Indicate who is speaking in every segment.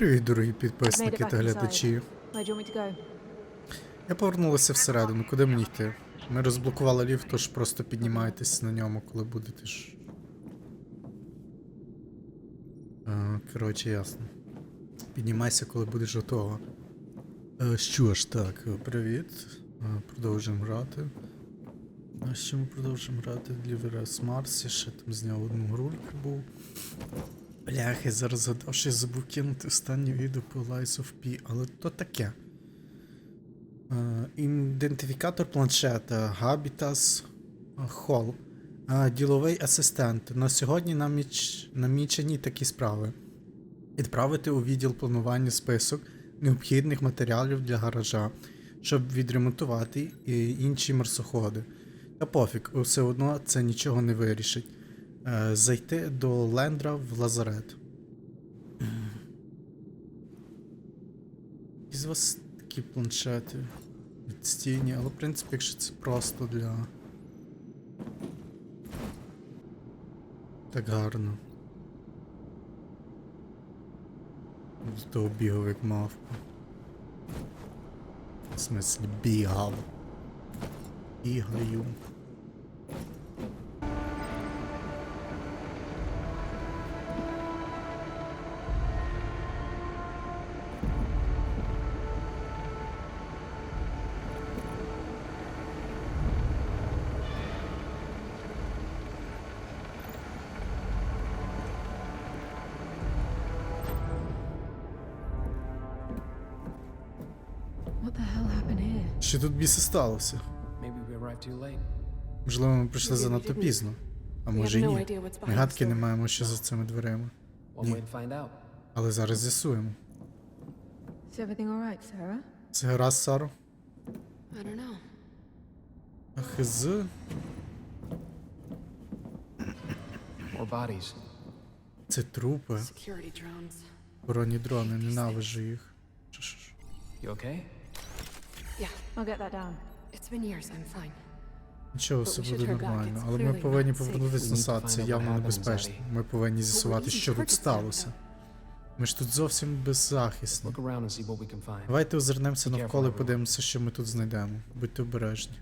Speaker 1: Привіт, дорогі підписники та глядачі. Я повернулася всередину. Куди мені йти? Ми розблокували ліфт, тож просто піднімайтесь на ньому, коли будете ж. Коротше, ясно. Піднімайся, коли будеш готова. Е, що ж, так, привіт. Е, Продовжуємо грати. А що ми продовжуємо грати? Дeliverance Mars, я ще там зняв одну грульку був. Бляхи, я зараз згадав, що я забув кинути останнє відео по Lies of P, але то таке. Е, Ідентифікатор планшета Habitas Hall. Е, Діловий асистент. На сьогодні наміч... намічені такі справи. Відправити у відділ планування список необхідних матеріалів для гаража, щоб відремонтувати інші марсоходи. Та пофіг, все одно це нічого не вирішить. Е, Зайти до Лендра в лазарет. Які з вас такі планшети відстійні, але в принципі, якщо це просто для. Так гарно. З того бігав як мавпа. В смислі бігав. Бігаю. Що тут біси сталося? Можливо, ми прийшли занадто пізно. А може і ні. Ми гадки не маємо, що за цими дверима.
Speaker 2: Out.
Speaker 1: Але зараз з'ясуємо. Це гаразд,
Speaker 3: know.
Speaker 1: Ах, з. Це трупи. Броні дрони, ненавижу їх. Що ж.
Speaker 3: Yeah, I'll get that down.
Speaker 4: It's been years, I'm fine.
Speaker 1: Нічого, все буде нормально. Але ми повинні повернутися
Speaker 2: We need
Speaker 1: назад. Це явно небезпечно. Ми повинні з'ясувати, що тут сталося. Ми ж тут зовсім беззахисні.
Speaker 2: Look around and see what we can find.
Speaker 1: Давайте озирнемося навколо і подивимося, що ми тут знайдемо. Будьте обережні.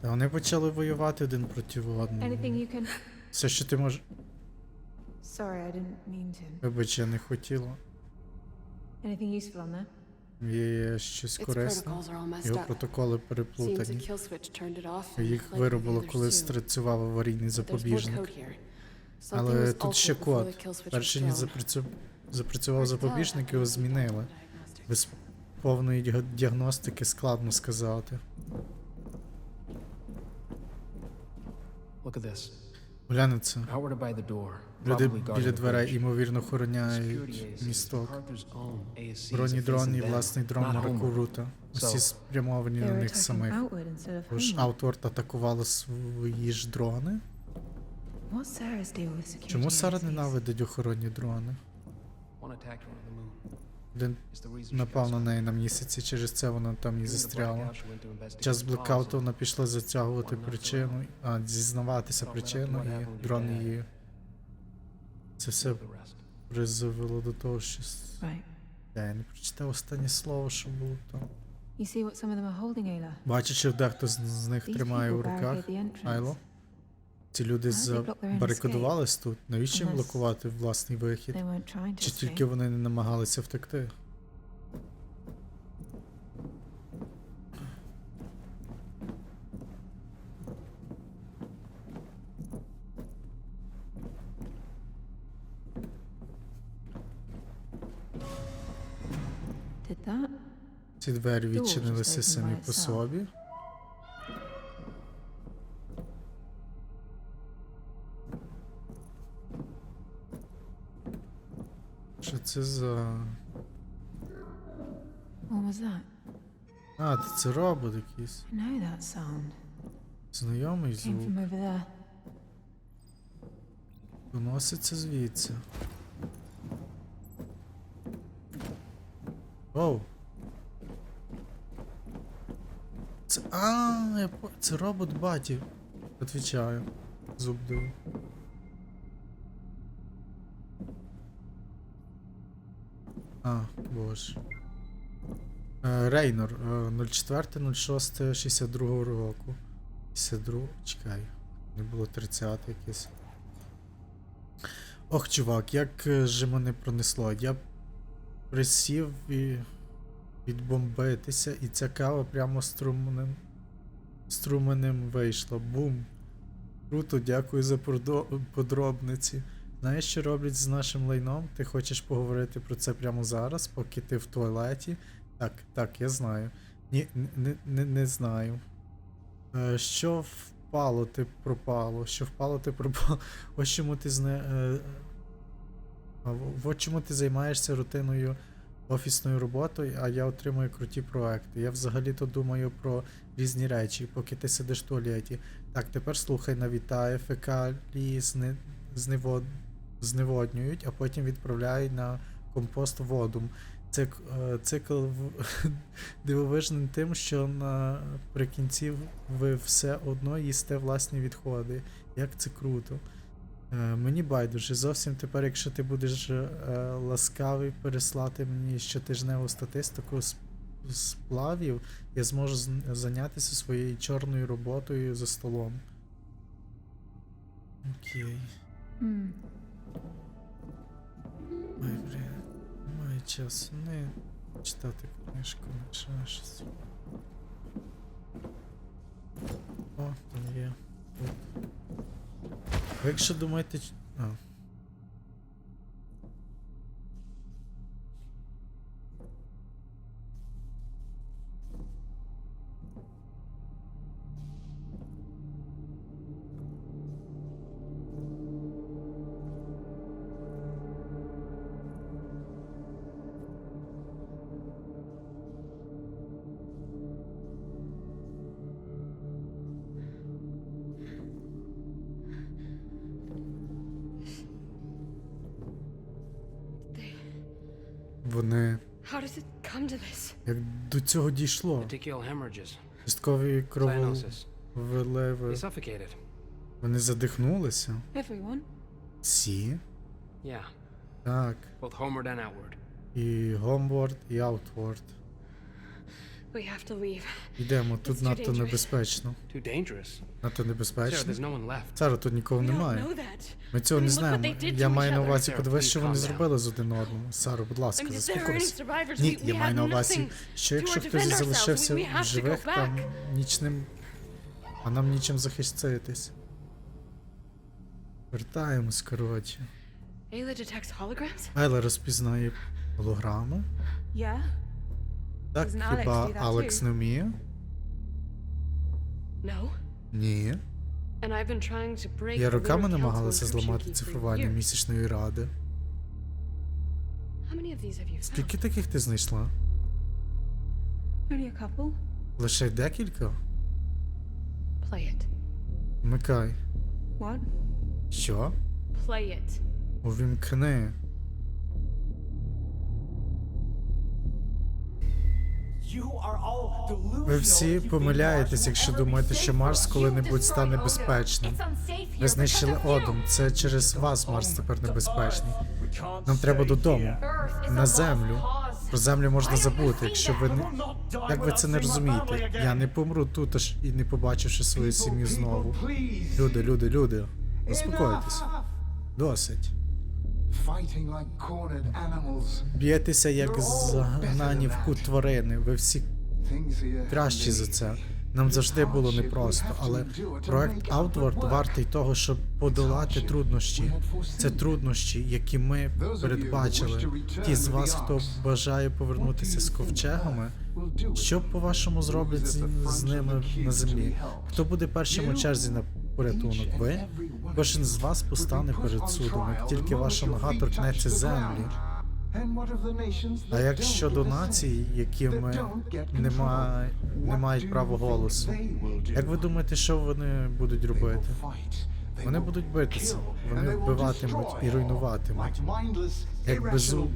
Speaker 1: Та вони почали воювати один проти одного.
Speaker 3: Anything you can.
Speaker 1: Все, що ти можеш.
Speaker 3: Sorry, I didn't mean to.
Speaker 1: Вибач, я не хотіла.
Speaker 3: Anything useful on there?
Speaker 1: Є щось корисне.
Speaker 4: protocols are all messed
Speaker 1: Його
Speaker 4: up.
Speaker 1: протоколи переплутані.
Speaker 4: kill switch turned it off. and
Speaker 1: Їх виробило, коли спрацював аварійний запобіжник.
Speaker 4: code here. Something
Speaker 1: Але тут ще код.
Speaker 4: the kill switch was
Speaker 1: Перш ніж запрацю... запрацював запобіжник, його змінили.
Speaker 4: diagnostics.
Speaker 1: Без повної діаг- діагностики складно сказати. Глянь це. Люди біля дверей, ймовірно, охороняють місток.
Speaker 2: Parker's own ASCs
Speaker 1: Броні
Speaker 2: are
Speaker 1: дрон і власний дрон
Speaker 2: homeward.
Speaker 1: Маракурута. Усі спрямовані на них самих. Тож. Аутворд атакувала свої ж дрони. Чому Сара ненавидить охоронні дрони? Один напав на неї на місяці, через це вона там і застряла. Час блекауту
Speaker 2: cause
Speaker 1: вона пішла затягувати причину, а дізнаватися причину, і дрон її. Це все призвело до того, що.
Speaker 3: Right.
Speaker 1: Я не прочитав останнє слово, що було там.
Speaker 3: You see what some of them are holding, Ayla?
Speaker 1: Бачу, що дехто з- них тримає у руках. Айло. Ці люди забарикадувались тут. Навіщо їм блокувати власний вихід? Чи тільки вони не намагалися втекти? Ці двері відчинилися самі по собі. Що це за. А, це робот якийсь. Знайомий звук. Доноситься звідси. Оу. Це. Це робот Баді. Отвічаю. Зуб даю. А, боже. Е, Рейнор е, 04.06.62 року. 52. Чекай. Не було 30 якесь. Ох, чувак, як е, же мене пронесло. Я присів і відбомбитися, і ця кава прямо струмним. Струменем вийшла. Бум. Круто, дякую за подробниці. Знаєш, що роблять з нашим лайном? Ти хочеш поговорити про це прямо зараз, поки ти в туалеті? Так, так, я знаю. Ні, не, не, не знаю. Е, що впало, ти пропало. Що впало, ти пропало. Ось чому ти зне. Е, от чому ти займаєшся рутиною офісною роботою, а я отримую круті проекти. Я взагалі-то думаю про різні речі, поки ти сидиш в туалеті. Так, тепер слухай, навітає фекалії зневоднюють, а потім відправляють на компост воду. Цик, е, цикл дивовижним тим, що наприкінці ви все одно їсте власні відходи. Як це круто. Е, мені байдуже, зовсім тепер, якщо ти будеш е, ласкавий переслати мені щотижневу статистику з сплавів, я зможу зайнятися своєю чорною роботою за столом. Окей.
Speaker 3: Hmm.
Speaker 1: Ой, блін. Немає часу не читати книжку, ще щось. О, там є. Тут. Ви якщо думаєте. А. Вони.
Speaker 4: How does it come to this?
Speaker 1: Як до цього дійшло? Часткові
Speaker 2: suffocated.
Speaker 1: Вони задихнулися. Всі?
Speaker 2: Yeah,
Speaker 1: Так.
Speaker 2: both homeward and outward.
Speaker 1: І Гомворд, і Аутворд. Йдемо, тут надто небезпечно. Надто небезпечно.
Speaker 2: there's no one left.
Speaker 1: Сара, тут нікого немає. Ми цього не
Speaker 4: mean, look what
Speaker 1: знаємо. Я маю на увазі, подивись, що вони зробили з один одному. Саро, будь ласка, заспокойся. Ні, я маю на увазі, що якщо хтось залишився
Speaker 4: We- we have
Speaker 1: в живих, там
Speaker 4: back.
Speaker 1: нічним. А нам нічим захиститись. Вертаємось, коротше.
Speaker 4: Ayla detects holograms?
Speaker 1: Айла розпізнає голограми.
Speaker 3: Yeah?
Speaker 1: Так, хіба Алекс не вміє? Ні. Я роками намагалася зламати цифрування місячної ради. Скільки таких ти знайшла? Лише декілька? Вмикай. Що? Увімкни. Ви всі помиляєтесь, якщо думаєте, що Марс коли-небудь стане безпечним. Ви знищили Одум. Це через вас Марс тепер небезпечний. Нам треба додому. На землю. Про землю можна забути, якщо ви не. Як ви це не розумієте? Я не помру тут аж і не побачивши свою сім'ю знову. Люди, люди, люди. Заспокойтесь. Досить. Б'єтеся як загнані в кут тварини. Ви всі кращі за це. Нам завжди було непросто, але проект Outward вартий того, щоб подолати труднощі. Це труднощі, які ми передбачили. Ті з вас, хто бажає повернутися з ковчегами, що по-вашому зроблять з, з ними на землі? Хто буде першим у черзі на порятунок? Ви? Кожен з вас постане перед судом, як тільки ваша нога торкнеться землі. А як щодо націй, які ми не, ма... не мають права голосу? Як ви думаєте, що вони будуть робити? Вони будуть битися, вони вбиватимуть і руйнуватимуть. Як безу...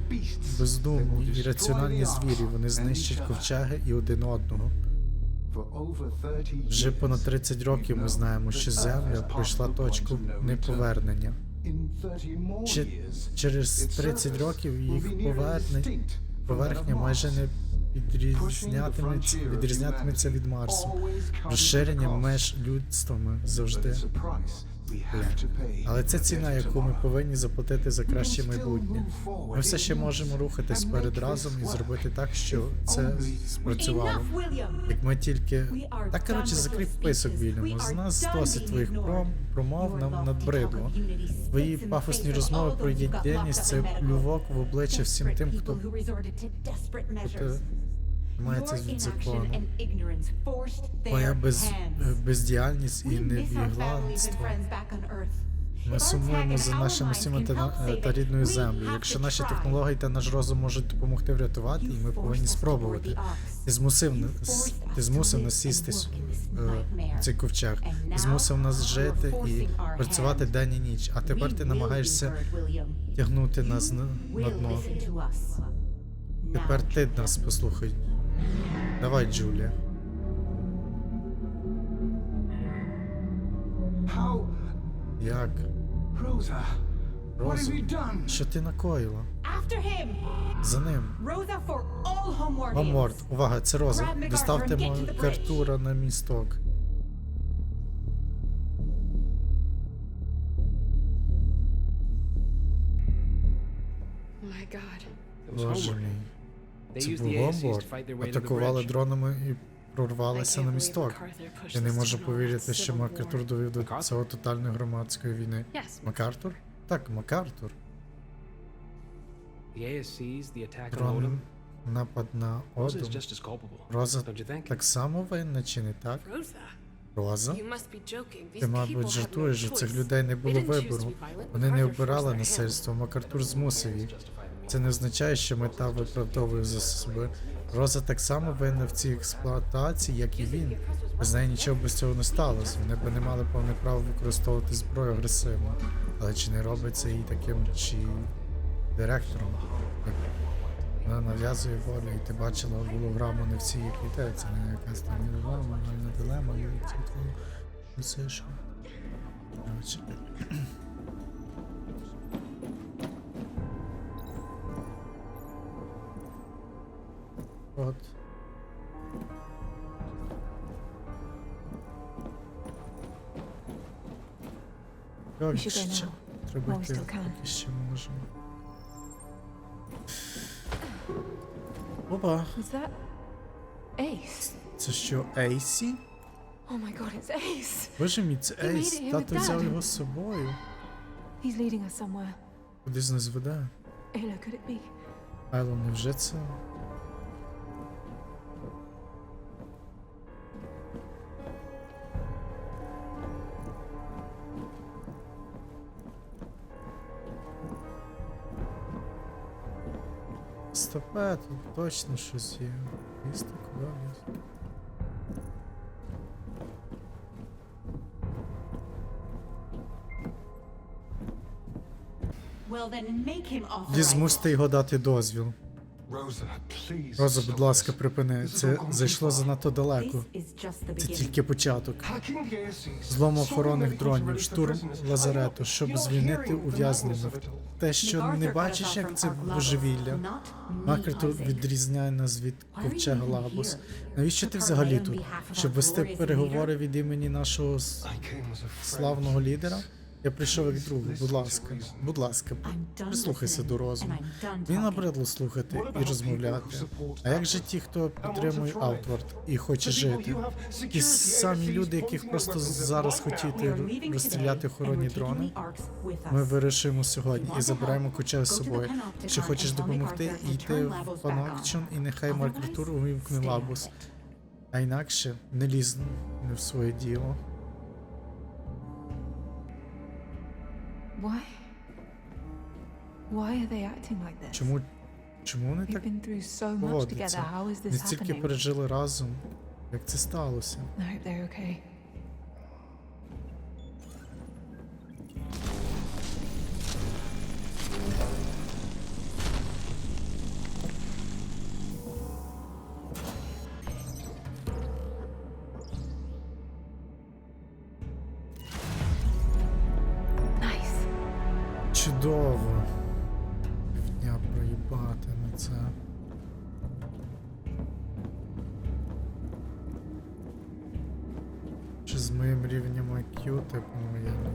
Speaker 1: бездумні і раціональні звірі, вони знищать ковчеги і один одного. Вже понад 30 років ми знаємо, що Земля пройшла точку неповернення.
Speaker 5: In 30 more
Speaker 1: Чи- через
Speaker 5: its
Speaker 1: 30 років їх
Speaker 5: повернення
Speaker 1: поверхня, майже не відрізнятиметься від Марсу. Розширення меж людствами завжди. Але це ціна, яку ми повинні заплатити за краще майбутнє. Ми все ще можемо рухатись перед разом і зробити так, що це спрацювало. Як ми тільки. Так, коротше, закрив список, Вільяму. З нас досить твоїх пром, промов нам надбридло. Твої пафосні розмови про єдність це плювок в обличчя всім тим, хто проти мається від закону. Твоя без, бездіяльність і невігластво. Ми сумуємо за нашими сім'ями та, е, та рідною землею. Якщо наші технології та наш розум можуть допомогти врятувати, і ми повинні спробувати. Ти змусив ти змусив нас сісти е, в цей ковчег. Ти змусив нас жити і працювати день і ніч. А тепер ти намагаєшся тягнути нас на, на дно. Тепер ти нас послухай. Давай, Джулія.
Speaker 5: How,
Speaker 1: Як?
Speaker 5: Rosa? What have
Speaker 1: Розум?
Speaker 5: you done?
Speaker 1: Що ти накоїла?
Speaker 6: After him!
Speaker 1: За ним. Гоморд, увага, це Роза. Доставте. Картура на місток.
Speaker 4: My God.
Speaker 2: It was
Speaker 1: Боже мій. Це був
Speaker 2: the
Speaker 1: Атакували дронами і прорвалися на місток. Я не можу повірити, що МакАртур довів до цього тотальної громадської війни. МакАртур? Так, МакАртур. Дрон напад на
Speaker 2: Rosa
Speaker 1: Одум. Роза так само винна, чи не так? Роза? Ти, мабуть, жартуєш, у цих людей не було вибору. Вони не обирали насильство, МакАртур змусив їх. Це не означає, що мета виправдовує за себе. Роза так само винна в цій експлуатації, як і він. Без неї нічого без цього не сталося. Вони б не мали повне право використовувати зброю агресивно. Але чи не робить це їй таким чи директором? Вона нав'язує волю, і ти бачила голограму не всі їх вітає. Це не якась там дилема, моральна дилема, і це твоє. Це що? От.
Speaker 3: Go
Speaker 1: ще? Треба йти, поки ще можемо. Опа, це що, Ейсі?
Speaker 3: Oh!
Speaker 1: Боже мій, це Ейс. Тато взяв його з собою.
Speaker 3: He's leading us somewhere.
Speaker 1: Кудись нас веде. Айло, невже це? Стопе, тут точно щось є. Місто куди
Speaker 6: authorize
Speaker 1: змусьте його дати дозвіл. Роза, будь ласка, припини. Це зайшло занадто далеко. Це тільки початок. Злом охоронних дронів, штурм лазарету, щоб звільнити ув'язнених. Те, що не бачиш, як це божевілля.
Speaker 6: Isaac.
Speaker 1: відрізняє нас від ковчега Лабус. Навіщо ти
Speaker 6: To
Speaker 1: взагалі тут? Щоб вести переговори від імені нашого славного лідера? Я прийшов як друг. Будь ласка, будь ласка, прислухайся до розуму. Мені набридло слухати і розмовляти. А як же ті, хто підтримує Аутвард і хоче жити? Ті самі люди, яких просто зараз хотіти розстріляти охоронні дрони? Ми вирішуємо сьогодні і забираємо куча з собою. Якщо хочеш допомогти,
Speaker 6: turn
Speaker 1: в Панокчон і нехай Марк
Speaker 6: Otherwise,
Speaker 1: Артур увімкне лабус. А інакше не лізь не в своє діло.
Speaker 3: Why? Why are they acting like this?
Speaker 1: Чому чому вони так
Speaker 3: been through so much together. How is this happening?
Speaker 1: Ми стільки пережили разом. Як це сталося?
Speaker 3: I hope they're okay.
Speaker 1: З моїм рівнем IQ, типу, я не.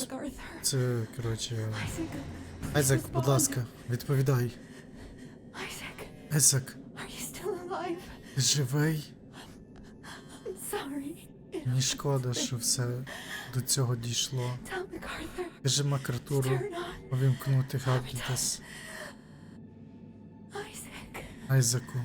Speaker 6: MacArthur?
Speaker 1: Це, коротше. Айзек, будь ласка, відповідай. Айзек, ти живий? Мені шкода, що все до цього дійшло. Кажи Макартуру увімкнути Габітас Айзеку.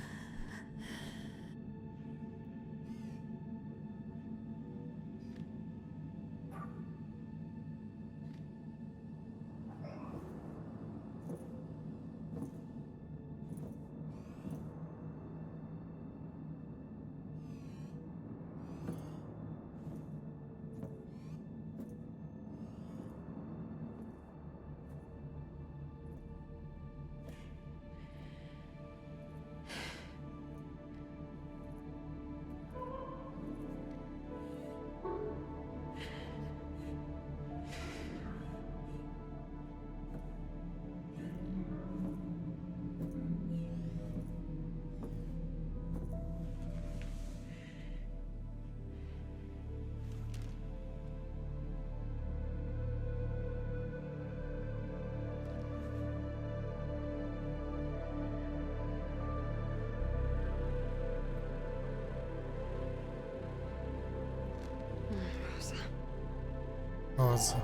Speaker 1: Аза.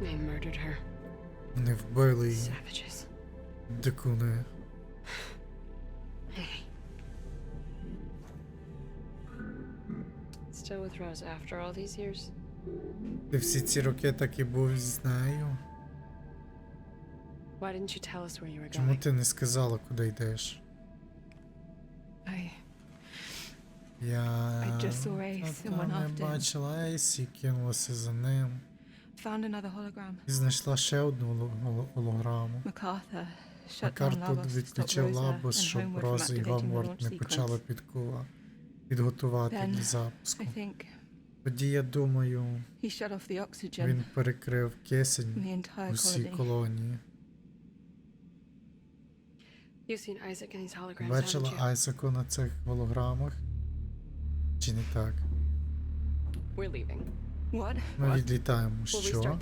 Speaker 4: They murdered her.
Speaker 1: Не вбили її. Дикуни.
Speaker 4: Still with Rosa after all these years?
Speaker 1: Ти всі ці роки так і був з нею?
Speaker 4: Why didn't you tell us where you were
Speaker 1: Чому
Speaker 4: going?
Speaker 1: ти не сказала, куди йдеш?
Speaker 3: I.
Speaker 1: Я
Speaker 3: I just saw Ace and
Speaker 1: Та
Speaker 3: went
Speaker 1: не
Speaker 3: after him.
Speaker 1: бачила Ейсі, кинулася за ним.
Speaker 3: Found another hologram.
Speaker 1: Знайшла ще одну голо- голо- голограму.
Speaker 3: MacArthur shut down
Speaker 1: Макар
Speaker 3: Labos
Speaker 1: тут
Speaker 3: to stop
Speaker 1: відключив лабус, щоб Роза і Гомворд не почали підкува підготувати
Speaker 3: Then,
Speaker 1: для запуску.
Speaker 3: I think
Speaker 1: Тоді я думаю,
Speaker 3: he shut off the oxygen
Speaker 1: він перекрив кисень
Speaker 3: the entire
Speaker 1: усій
Speaker 3: colony.
Speaker 1: колонії.
Speaker 4: You've seen Isaac in these holograms,
Speaker 1: Бачила? Айсаку на цих голограмах? Чи не так?
Speaker 4: We're leaving.
Speaker 1: Ми відлітаємо. Що?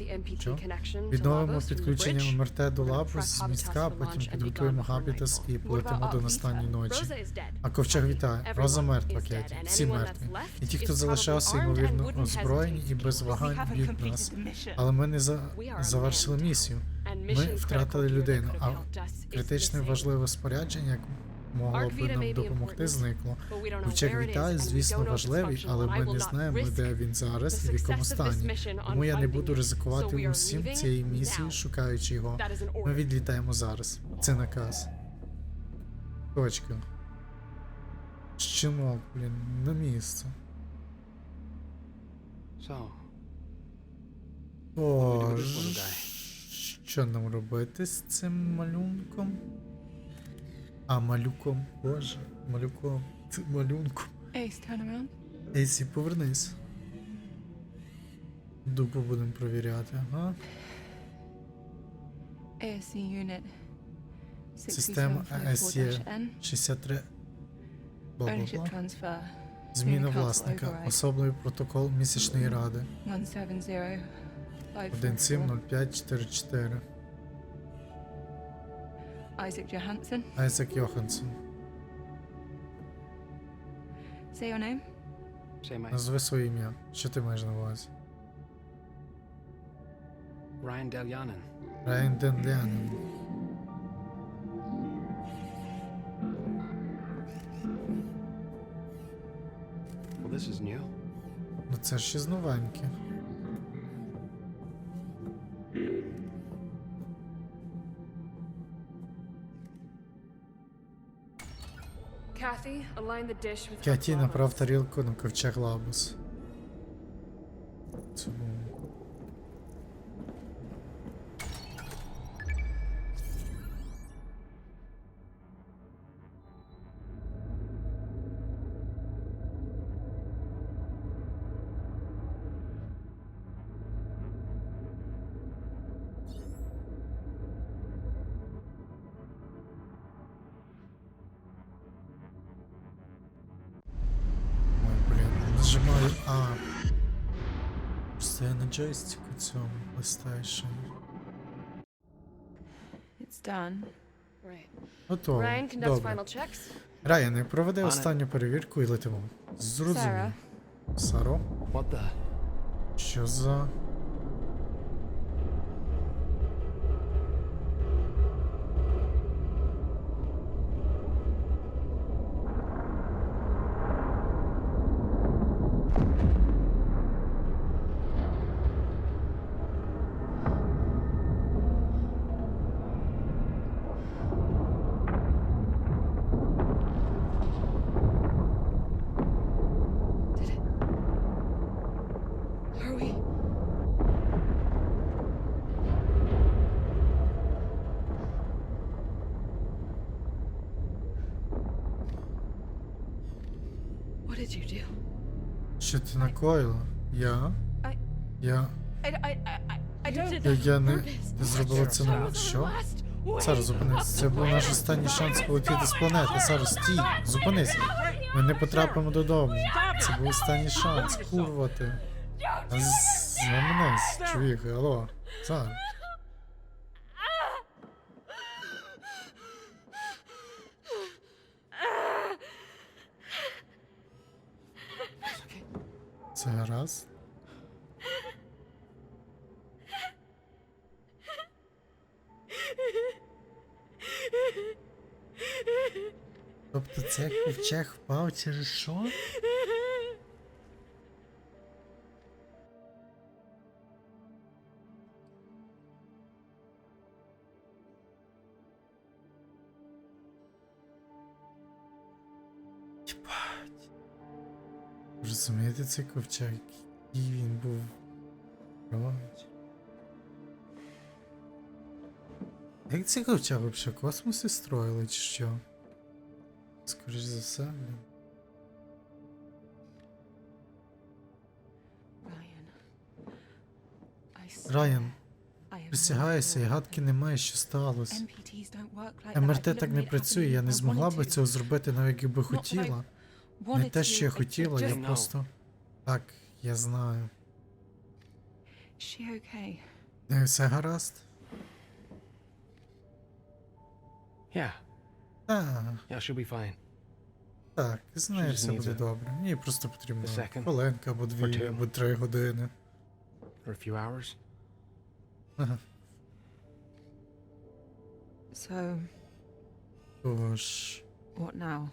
Speaker 1: Відновимо підключення
Speaker 4: bridge.
Speaker 1: МРТ до
Speaker 4: prep
Speaker 1: з містка, потім підготуємо Габітас і полетимо до
Speaker 3: Alpha?
Speaker 1: ночі.
Speaker 4: Rosa is dead.
Speaker 1: А ковчег вітає. Роза мертва, Кеті. Всі мертві. І ті, хто залишався, ймовірно, озброєні і без вагань б'ють
Speaker 6: completed
Speaker 1: нас. Але ми не за... Завершили місію. Ми втратили людину, а критичне важливе спорядження, як могло
Speaker 4: Arc
Speaker 1: б нам допомогти, зникло. Ковчег вітає, звісно, важливий, але ми не знаємо, де він зараз і в якому стані. Тому я не буду ризикувати усім цієї місії, шукаючи його. Ми відлітаємо зараз. Це наказ. Точка. Щенок, блін, на місце. О, що нам робити з цим малюнком? А, малюком, боже, малюком, Т- малюнком.
Speaker 3: Ace, turn around.
Speaker 1: Ейсі, повернись. Дупу будемо провіряти, ага.
Speaker 3: ASC unit.
Speaker 1: Система
Speaker 3: 6754-N.
Speaker 1: 63. Бла-бла-бла. Зміна власника. Особливий протокол місячної ради.
Speaker 3: 170-544.
Speaker 1: 170544.
Speaker 3: Isaac Johansson.
Speaker 1: Айзек Йоханссон.
Speaker 3: Say your name.
Speaker 2: say my
Speaker 1: Назви своє ім'я. Що ти маєш на увазі?
Speaker 2: Ryan Delyanin.
Speaker 1: Райан Денлянин.
Speaker 2: Well, this is new.
Speaker 1: Ну це ж із новеньке.
Speaker 4: Kathy, прав
Speaker 1: тарілку на ковчег Лабус. Джойстику цьому PlayStation.
Speaker 3: It's done.
Speaker 4: Right.
Speaker 1: Готово.
Speaker 4: Ryan conducts
Speaker 1: Добре.
Speaker 4: final checks.
Speaker 1: Райане, проведи останню перевірку і летимо.
Speaker 3: Зрозуміло.
Speaker 1: Саро?
Speaker 2: What the?
Speaker 1: Що за. Що ти накоїла? Я? Я. Я, я не, зробила це на що? Сара, зупинись. Це був наш останній шанс полетіти з планети. Сара, стій, зупинись. Ми не потрапимо додому. Це був останній шанс. Курва ти. Чоловік, алло. Сара. Це гаразд. Тобто це ковчег впав через що? Розумієте, цей ковчег, який він був. Робить. Як ці ковчег взагалі в космосі строїли чи що? Скоріш за все, блін. Райан, присягаюся, і гадки немає, що сталося. МРТ так не працює, я не змогла би цього зробити, навіть якби хотіла. Не те, що я хотіла, я просто. Так, я знаю.
Speaker 3: Is she okay?
Speaker 1: Е, Все гаразд? Так,
Speaker 2: Yeah, she'll fine.
Speaker 1: так, знаю,
Speaker 2: just
Speaker 1: все буде
Speaker 2: a-
Speaker 1: добре. Мені просто потрібно хвилинка або дві, або три години.
Speaker 2: For a few hours.
Speaker 1: Ага.
Speaker 3: So,
Speaker 1: Тож,
Speaker 3: what now?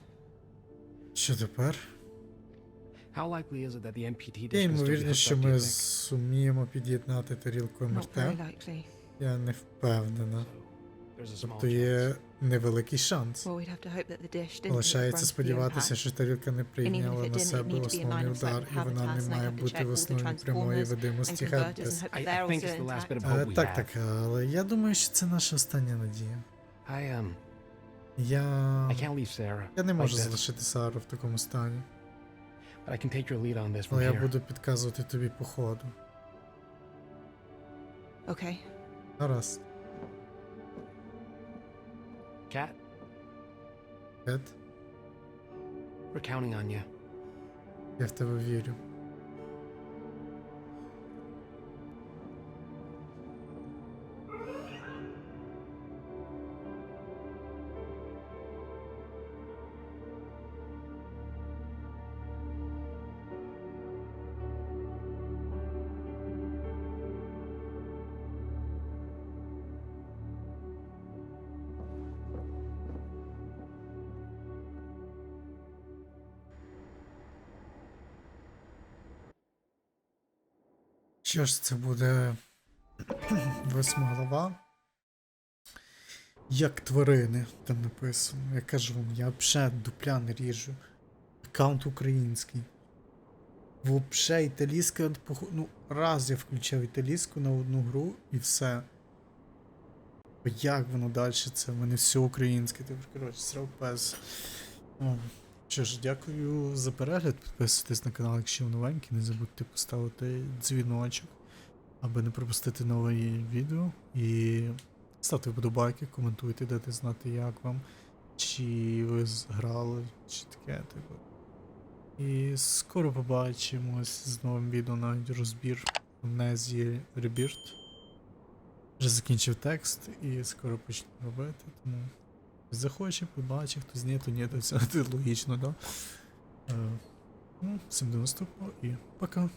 Speaker 1: Що тепер?
Speaker 2: How likely is it that the MPT
Speaker 1: Є ймовірність,
Speaker 2: hooked
Speaker 1: що ми зуміємо під'єднати тарілку
Speaker 3: Not
Speaker 1: МРТ.
Speaker 3: very likely.
Speaker 1: Я не впевнена. Тобто є невеликий шанс. Лишається сподіватися, що тарілка не прийняла на себе основний удар, і вона не має бути в основі прямої видимості Е,
Speaker 2: we
Speaker 1: Так, так, але я думаю, що це наша остання надія.
Speaker 2: I um,
Speaker 1: Я.
Speaker 2: I can't leave Sarah.
Speaker 1: Я не можу залишити Сару в такому стані.
Speaker 2: But I can take your lead on this from
Speaker 1: Але я
Speaker 2: here.
Speaker 1: буду підказувати тобі по ходу.
Speaker 3: Okay.
Speaker 1: Гаразд.
Speaker 2: Cat,
Speaker 1: Ед,
Speaker 2: we're counting on you.
Speaker 1: я в тебе вірю. Що ж, це буде восьма глава. Як тварини, там написано. Я кажу вам, я взагалі дупля не ріжу. Аккаунт український. Вообще італійська, ну, раз я включав італійську на одну гру і все. Як воно далі це? В мене все українське, тепер, коротше, срав пес. Що ж, дякую за перегляд. Підписуйтесь на канал, якщо ви новенькі. Не забудьте поставити дзвіночок, аби не пропустити нове відео. І ставте вподобайки, коментуйте, дайте знати, як вам. Чи ви зграли, чи таке, типу. І скоро побачимось з новим відео на розбір Amnesia Rebirth. Вже закінчив текст і скоро почну робити, тому захоче, побачить, хтось ні, то ні, то все логічно, да? Е, ну, всім до наступного і пока.